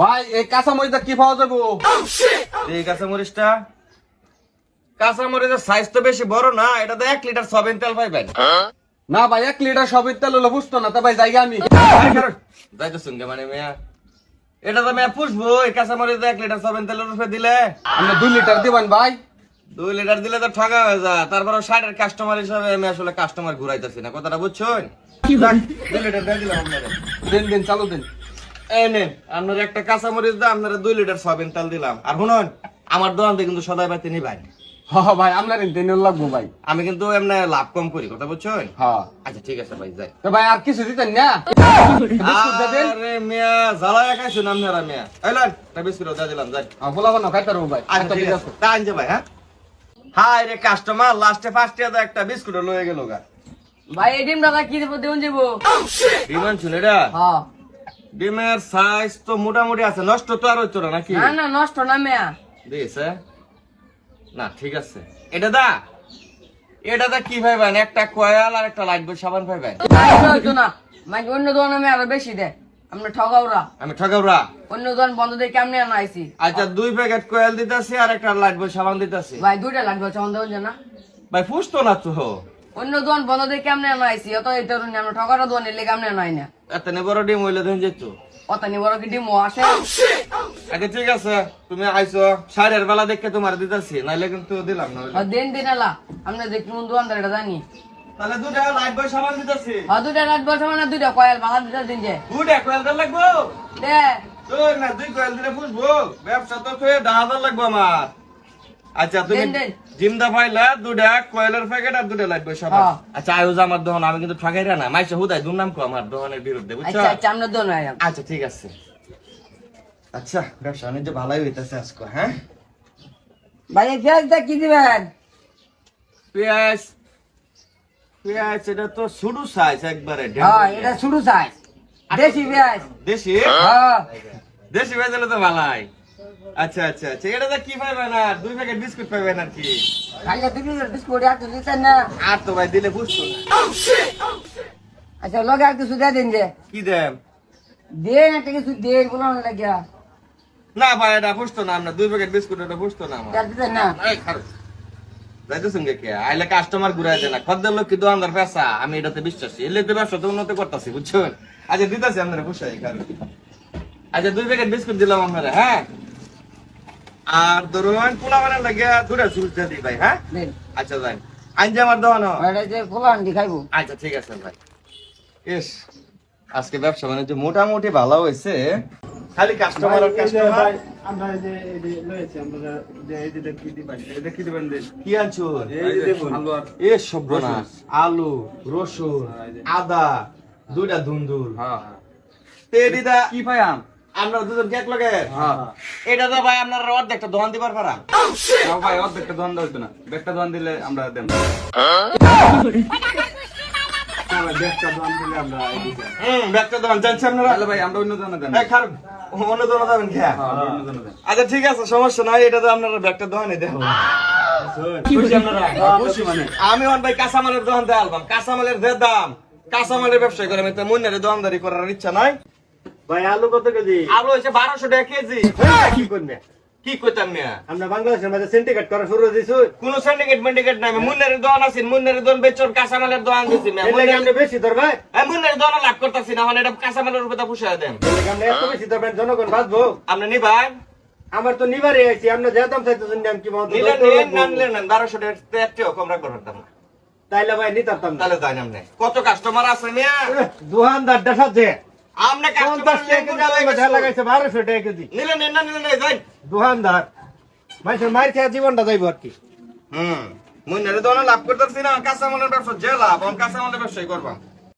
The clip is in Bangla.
ভাই এই কাঁচা মরিচটা কি পাওয়া যাব? এই কাঁচা মরিচটা কাঁচা মরিচের সাইজ তো বেশি বড় না এটা তো এক লিটার সবেন তেল পাইবেন। না ভাই এক লিটার সবের তেল হলো বুঝতো না তা ভাই জায়গা আমি। যাইতো সঙ্গে মানে মেয়া। এটা তো মেয়া পুষবো এই কাঁচা মরিচ এক লিটার সবেন তেলের উপরে দিলে। আপনি দুই লিটার দিবেন ভাই। দুই লিটার দিলে তো ঠগা হয়ে যায়। তারপরে ষাটের কাস্টমার হিসাবে আমি আসলে কাস্টমার ঘুরাইতেছি না কথাটা বুঝছ দুই লিটার দিয়ে দিলাম। দিন দিন চালু দিন। এই নেন আপনার একটা কাঁচা মরিচ দাম আপনারা দুই লিটার সয়াবিন তেল দিলাম। আর শুনুন আমার দোকান কিন্তু সদাই নিবেন হ হ, ভাই আপনার লাগবো ভাই। আমি কিন্তু এমনি লাভ কম করি কথা বুঝছেন? হ্যাঁ আচ্ছা ঠিক আছে ভাই যাই। তো ভাই আর কিছু দিতেন না? বিস্কুট দিয়ে আরে মিয়া জ্বালায় খাইছেন আপনারা মিয়া। এলেন একটা বিস্কুট দিয়ে দিলাম যাই। খাইতে পারব ভাই। আচ্ছা ঠিক আছে। তা আনছে ভাই হ্যাঁ? হাই রে কাস্টমার লাস্টে ফার্স্ট একটা বিস্কুট লয়ে গেল গা। ভাই দাদা কি দেবো দেবন যাব হ্যাঁ। ডিমের সাইজ তো মোটামুটি আছে নষ্ট তো আর হইতো না নাকি? না না নষ্ট না মেয়া। দিয়েছে না ঠিক আছে। এটা দা এটা দা কি ভাইবেন একটা কয়াল আর একটা লাইট বই সাবান ভাইবেন এটা হইতো না। মাকে অন্য দোকানে মেয়ে আরও বেশি দে। আমরা ঠগাওরা। আমি ঠগাবরা অন্য দোকান বন্ধ দিয়ে কেমনে আনা আইছি। আচ্ছা দুই প্যাকেট কয়াল দিতেছি আর একটা লাইট বই সাবান দিতেছি। ভাই দুইটা লাইট লাগবে চন্দ হচ্ছে না। ভাই ফুসতো না তো। অন্য দোকান বন্ধ দিয়ে কেমনে আনা আইছি অত এটা আমরা ঠগারা দোকানে এলে কেমনে আনাই না এত বড় ডিম হইলে ধরেন যেত অত নি বড় কি ডিম আসে আচ্ছা ঠিক আছে তুমি আইছো সাড়ের বেলা দেখে তোমার দিতেছি নাইলে কিন্তু দিলাম না দিন দিন এলা আমরা দেখি কোন দোকানদার এটা জানি। তাহলে দুটা লাইট বই সাবান দিতেছি। আর দুইটা রাত বলছে মানে দুইটা কয়েল ভাড়া দিতে দিন যে দুটা কয়াল দিতে লাগবো? দে। তুই না দুই কয়েল দিলে ফুসবো ব্যবসা তো তুই দা হাজার লাগবো আমার। আচ্ছা তুমি। জিমদা পাইলা দুটা কয়েলের প্যাকেট আর দুটা লাগবে সব হ্যাঁ। আচ্ছা আয়ুজ আমার দোকান আমি কিন্তু ঠগাই না। মাইসে হুদাই দুর্নাম কো আমার দোকানের বিরুদ্ধে বুঝছ? আচ্ছা আচ্ছা আমরা দোকানে আচ্ছা ঠিক আছে। আচ্ছা ব্যবসা বাণিজ্য ভালোই হইতেছে আজকে হ্যাঁ? ভাই পেঁয়াজটা কি দিবেন? পেঁয়াজ পেঁয়াজ এটা তো ছোট সাইজ একবারে হ্যাঁ এটা শুরু চাই দেশি পেঁয়াজ। দেশি? হ্যাঁ। দেশি পেঁয়াজ হলে তো ভালাই। আচ্ছা আচ্ছা আচ্ছা। এটা তো কি পাইবেন আর? দুই প্যাকেট বিস্কুট পাইবেন আর কি? খাইলে বিস্কুট আর কিছু দিতেন না। আর তো ভাই দিলে বুঝতো না। আচ্ছা লগে আর কিছু দিয়ে দিন যে কি দেন? দেন একটা কিছু দেন বলো না লাগিয়া। না ভাই এটা বুঝতো না আমরা। দুই প্যাকেট বিস্কুট এটা বুঝতো না আমার। দিতেন এই আইলে কাস্টমার ঘুরাই দেয় না খদ্দের লোক কি দোকানদার পেশা আমি এটাতে বিশ্বাসী। এলে তো ব্যবসা তো উন্নতি করতেছি বুঝছেন? আচ্ছা দিতেছি আপনারা কারণ আচ্ছা দুই প্যাকেট বিস্কুট দিলাম আপনারা হ্যাঁ? আর ধরুন পোলা বানার লাগে দুটা জুস দিই ভাই হ্যাঁ? আচ্ছা যাই। আনছে আমার দোকান এটা যে পোলান দি খাইবো। আচ্ছা ঠিক আছে ভাই। ইস আজকে ব্যবসা বাণিজ্য মোটামুটি ভালো হয়েছে খালি কাস্টমার আর কাস্টমার আমরা এই যে এই লয়েছি আমরা যে এই যে দেখি দিবেন এই দেখি দিবেন কি আনছো? এই যে দেখুন। আলু আর এ সব্রনাশ আলু রসুন আদা দুইটা ধুন্দুল। হ্যাঁ। তেরিদা কি পাইয়াম আমরা দুজন কেক লগে? হ্যাঁ। এটা তো ভাই আপনার অর্ধেকটা দোকান দিবার পারা। ভাই অর্ধেকটা দোকান হইতো না। বেগটা দোকান দিলে আমরা দেন। ব্যাগটা হ্যাঁ দেন। আচ্ছা ঠিক আছে সমস্যা নাই এটা তো আপনারা ব্যাগটা দোকানে দেখো খুশি মানে। আমি ভাই কাঁচামালের দোকান দিয়ে আলবাম। কাঁচামালের দাম কাঁচামালের ব্যবসা করে আমি তো মুন্নারে দোকানদারি করার ইচ্ছা নাই। ভাই আলু কত কেজি? আলু হচ্ছে বারোশো টাকা কেজি। কি করবে কি আমরা বাংলাদেশের মধ্যে সিন্ডিকেট করা শুরু দিছো কোন সিন্ডিকেট মেন্ডিকেট নাই মুন্নারের দোকান আছে মুন্নারের দোকান বেচর কাঁচামালের দোকান দিছি মিয়া। এর লাগে আমরা বেশি ধর আমি মুন্নারের দোকান লাভ করতেছি না মানে এটা কাঁচামালের উপরে পুষায় দেন। আমরা এত বেশি ধরবেন জনগণ বাঁচবো। আপনি নিবান আমার তো নিবারে আইছি আমরা যে দাম চাইতেছেন আমি কি মত নিলেন নিলেন না নিলেন না বারোশো টাকা একটিও কম না। তাইলে ভাই নিতাম তাহলে তাই নাম কত কাস্টমার আছে মিয়া? দোকানদার দেখাচ্ছে আপনি পঞ্চাশ টাকা লাগাইছে বারোশো টাকা কেজি। নিলেন না নিলেন না যাই দোকানদার মানুষের মার খেয়ে জীবনটা যাইব আর কি। হুম মুন্নারের দোকান লাভ করতেছি না কাঁচামালের ব্যবসা যে লাভ আমি কাঁচামালের ব্যবসায় করবাম।